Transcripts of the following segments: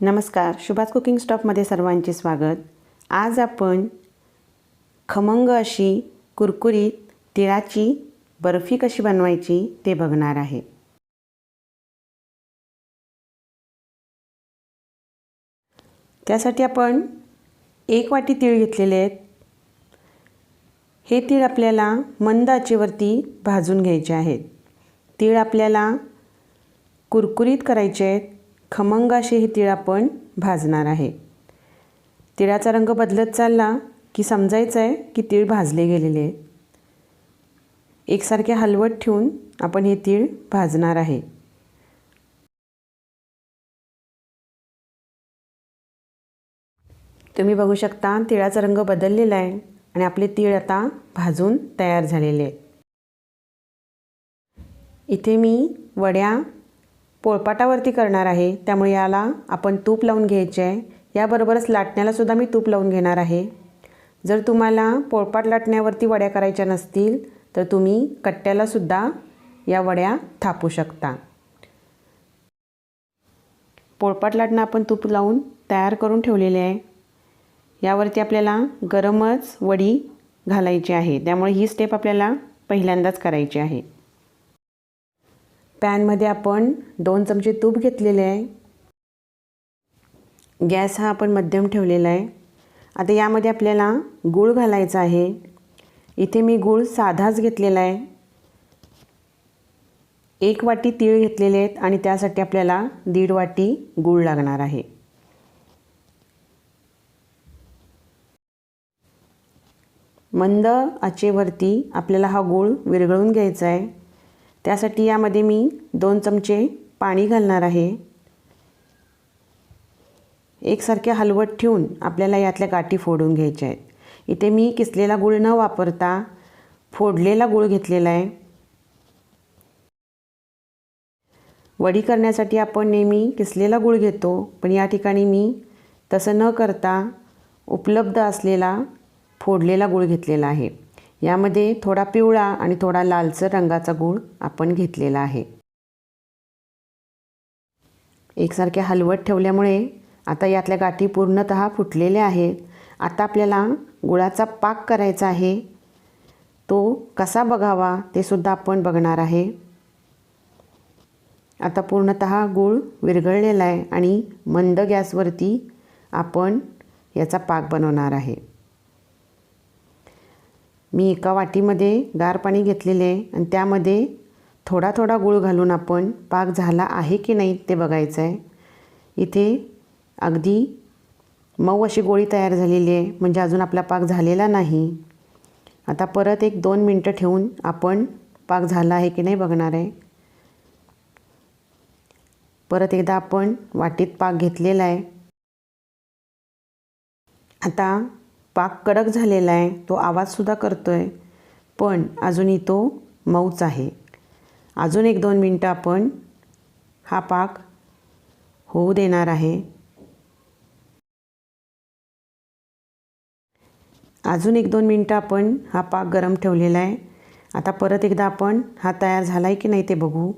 नमस्कार. शुभात कुकिंग स्टॉपमध्ये सर्वांचे स्वागत. आज आपण खमंग अशी कुरकुरीत तिळाची बर्फी कशी बनवायची ते बघणार आहे. त्यासाठी आपण एक वाटी तीळ घेतलेले आहेत. हे तीळ आपल्याला मंद आचेवरती भाजून घ्यायचे आहेत. तीळ आपल्याला कुरकुरीत करायचे आहेत. खमंग अशी हे तिळ आपण भाजणार आहे. तिळाचा रंग बदलत चालला की समजायचं आहे की तीळ भाजले गेलेले आहेत एकसारखे हलवत ठेवून आपण हे तीळ भाजणार आहे. तुम्ही बघू शकता तिळाचा रंग बदललेला आहे आणि आपले तीळ आता भाजून तयार झालेले आहेत इथे मी वड्या पोळपाटावरती करणार आहे. त्यामुळे याला आपण तूप लावून घ्यायचे आहे. याबरोबरच लाटण्यालासुद्धा मी तूप लावून घेणार आहे. जर तुम्हाला पोळपाट लाटण्यावरती वड्या करायच्या नसतील तर तुम्ही कट्ट्यालासुद्धा या वड्या थापू शकता. पोळपाट लाटणं आपण तूप लावून तयार करून ठेवलेले आहे. यावरती आपल्याला गरमच वडी घालायची आहे. त्यामुळे ही स्टेप आपल्याला पहिल्यांदाच करायची आहे. पॅनमध्ये आपण दोन चमचे तूप घेतलेले आहे. गॅस हा आपण मध्यम ठेवलेला आहे. आता यामध्ये आपल्याला गूळ घालायचा आहे. इथे मी गूळ साधाच घेतलेला आहे. एक वाटी तीळ घेतलेले आहेत आणि त्यासाठी आपल्याला दीड वाटी गूळ लागणार आहे. मंद आचेवरती आपल्याला हा गूळ विरघळून घ्यायचा आहे. त्यासाठी यामध्ये मी दोन चमचे पाणी घालणार आहे. एकसारखे हलवत ठेवून आपल्याला यातल्या गाठी फोडून घ्यायच्या आहेत. इथे मी किसलेला गूळ न वापरता फोडलेला गूळ घेतलेला आहे. वडी करण्यासाठी आपण नेहमी किसलेला गूळ घेतो पण या ठिकाणी मी तसं न करता उपलब्ध असलेला फोडलेला गूळ घेतलेला आहे. यामध्ये थोडा पिवळा आणि थोडा लालसर रंगाचा गूळ आपण घेतलेला आहे. एकसारखे हलवत ठेवल्यामुळे आता यातल्या गाठी पूर्णत फुटलेल्या आहेत. आता आपल्याला गुळाचा पाक करायचा आहे. तो कसा बघावा ते सुद्धा आपण बघणार आहे. आता पूर्णत गूळ विरघळलेला आहे आणि मंद गॅसवरती आपण याचा पाक बनवणार आहे. मी एका वाटीमध्ये गार पाणी घेतलेले आहे आणि त्यामध्ये थोडा थोडा गूळ घालून आपण पाक झाला आहे की नाही ते बघायचं आहे. इथे अगदी मऊ अशी गोळी तयार झालेली आहे म्हणजे अजून आपला पाक झालेला नाही. आता परत एक दोन मिनटं ठेवून आपण पाक झाला आहे की नाही बघणार आहे. परत एकदा आपण वाटीत पाक घेतलेला आहे. आता पाक कडक झालेला आहे तो आवाजसुद्धा करतो आहे पण अजूनही तो मऊच आहे. अजून एक दोन मिनटं आपण हा पाक होऊ देणार आहे. अजून एक दोन मिनटं आपण हा पाक गरम ठेवलेला आहे. आता परत एकदा आपण हा तयार झाला आहे की नाही ते बघू.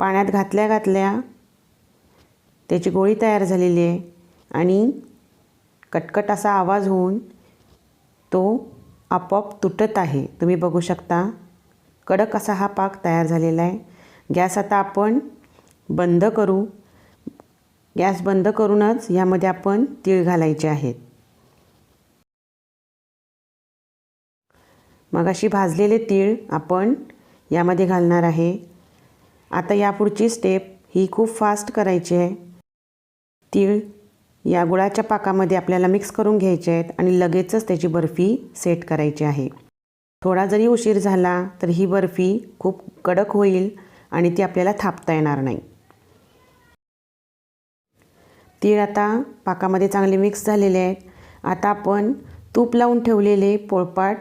पाण्यात घातल्या घातल्या त्याची गोळी तयार झालेली आहे आणि कटकट असा आवाज होऊन तो आपोआप तुटत आहे. तुम्ही बघू शकता कडक असा हा पाक तयार झालेला आहे. गॅस आता आपण बंद करू. गॅस बंद करूनच यामध्ये आपण तीळ घालायचे आहेत. मग अशी भाजलेले तीळ आपण यामध्ये घालणार आहे. आता यापुढची स्टेप ही खूप फास्ट करायची आहे. तीळ या गुळाच्या पाकामध्ये आपल्याला मिक्स करून घ्यायचे आहेत आणि लगेचच त्याची बर्फी सेट करायची आहे. थोडा जरी उशीर झाला तर ही बर्फी खूप कडक होईल आणि ती आपल्याला थापता येणार नाही. तीळ आता पाकामध्ये चांगले मिक्स झालेले आहेत. आता आपण तूप लावून ठेवलेले पोळपाट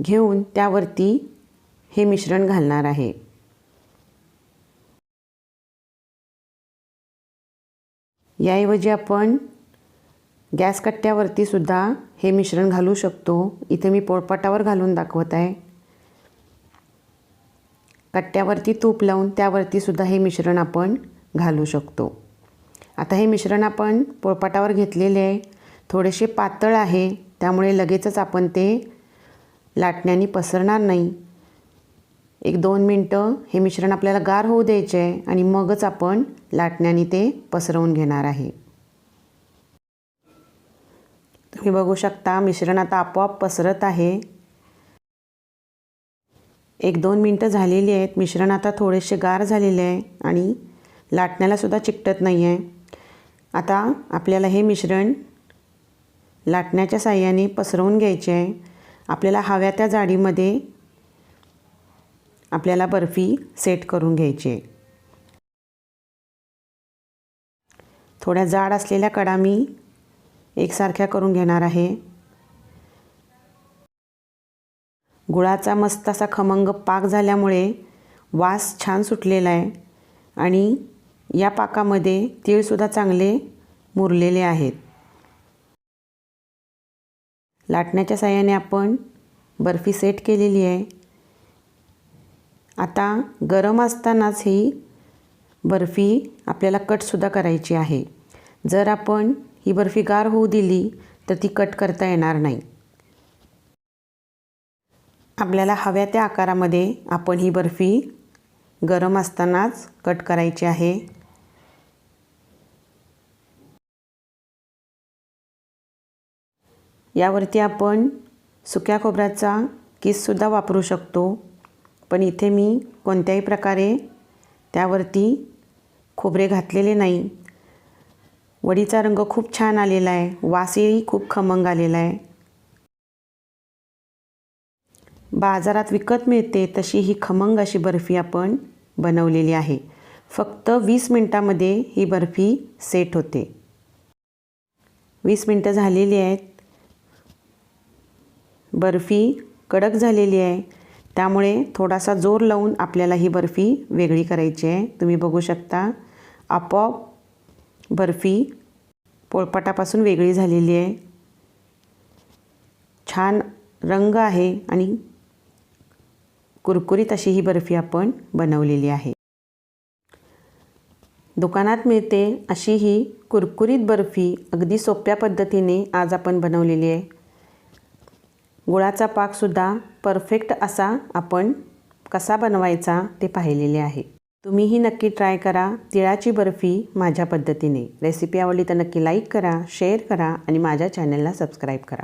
घेऊन त्यावरती हे मिश्रण घालणार आहे. याऐवजी आपण गॅस कट्ट्यावरती सुद्धा हे मिश्रण घालू शकतो. इथे मी पोळपाटावर घालून दाखवत आहे. कट्ट्यावरती तूप लावून त्यावरती सुद्धा हे मिश्रण आपण घालू शकतो. आता हे मिश्रण आपण पोळपाटावर घेतलेले आहे. थोडेसे पातळ आहे. त्यामुळे लगेचच आपण ते लाटण्याने पसरणार नाही. एक दोन मिनटं हे मिश्रण आपल्याला गार होऊ द्यायचे आहे आणि मगच आपण लाटण्याने ते पसरवून घेणार आहे. तुम्ही बघू शकता मिश्रण आता आपोआप पसरत आहे. एक दोन मिनटं झालेली आहेत. मिश्रण आता थोडेसे गार झालेले आहे आणि लाटण्यालासुद्धा चिकटत नाही आहे आता आपल्याला हे मिश्रण लाटण्याच्या साह्याने पसरवून घ्यायचे आहे. आपल्याला हव्या त्या जाडीमध्ये आपल्याला बर्फी सेट करून घ्यायची आहे. थोड्या जाड असलेल्या कडा मी एकसारख्या करून घेणार आहे. गुळाचा मस्त असा खमंग पाक झाल्यामुळे वास छान सुटलेला आहे आणि या पाकामध्ये तीळसुद्धा चांगले मुरलेले आहेत. लाटण्याच्या साह्याने आपण बर्फी सेट केलेली आहे. आता गरम असतानाच ही बर्फी आपल्याला कटसुद्धा करायची आहे. जर आपण ही बर्फी गार होऊ दिली तर ती कट करता येणार नाही. आपल्याला हव्या त्या आकारामध्ये आपण ही बर्फी गरम असतानाच कट करायची आहे. यावरती आपण सुक्या खोबऱ्याचा किससुद्धा वापरू शकतो. पण इथे मी कोणत्याही प्रकारे त्यावरती खोबरे घातलेले नाही. वडीचा रंग खूप छान आलेला आहे. वासही खूप खमंग आलेला आहे. बाजारात विकत मिळते तशी ही खमंग अशी बर्फी आपण बनवलेली आहे. फक्त वीस मिनटामध्ये ही बर्फी सेट होते. वीस मिनटं झालेली आहेत. बर्फी कडक झालेली आहे. त्यामुळे थोडासा जोर लावून आपल्याला ही बर्फी वेगळी करायची आहे. तुम्ही बघू शकता आपोआप बर्फी पोळपाटापासून वेगळी झालेली आहे. छान रंग आहे आणि कुरकुरीत अशी ही बर्फी आपण बनवलेली आहे. दुकानात मिळते अशी ही कुरकुरीत बर्फी अगदी सोप्या पद्धतीने आज आपण बनवलेली आहे. गुळाचा पाकसुद्धा परफेक्ट असा आपण कसा बनवायचा ते पाहिलेले आहे. तुम्हीही नक्की ट्राय करा. तिळाची बर्फी माझ्या पद्धतीने. रेसिपी आवडली तर नक्की लाईक करा शेअर करा आणि माझ्या चॅनलला सबस्क्राईब करा.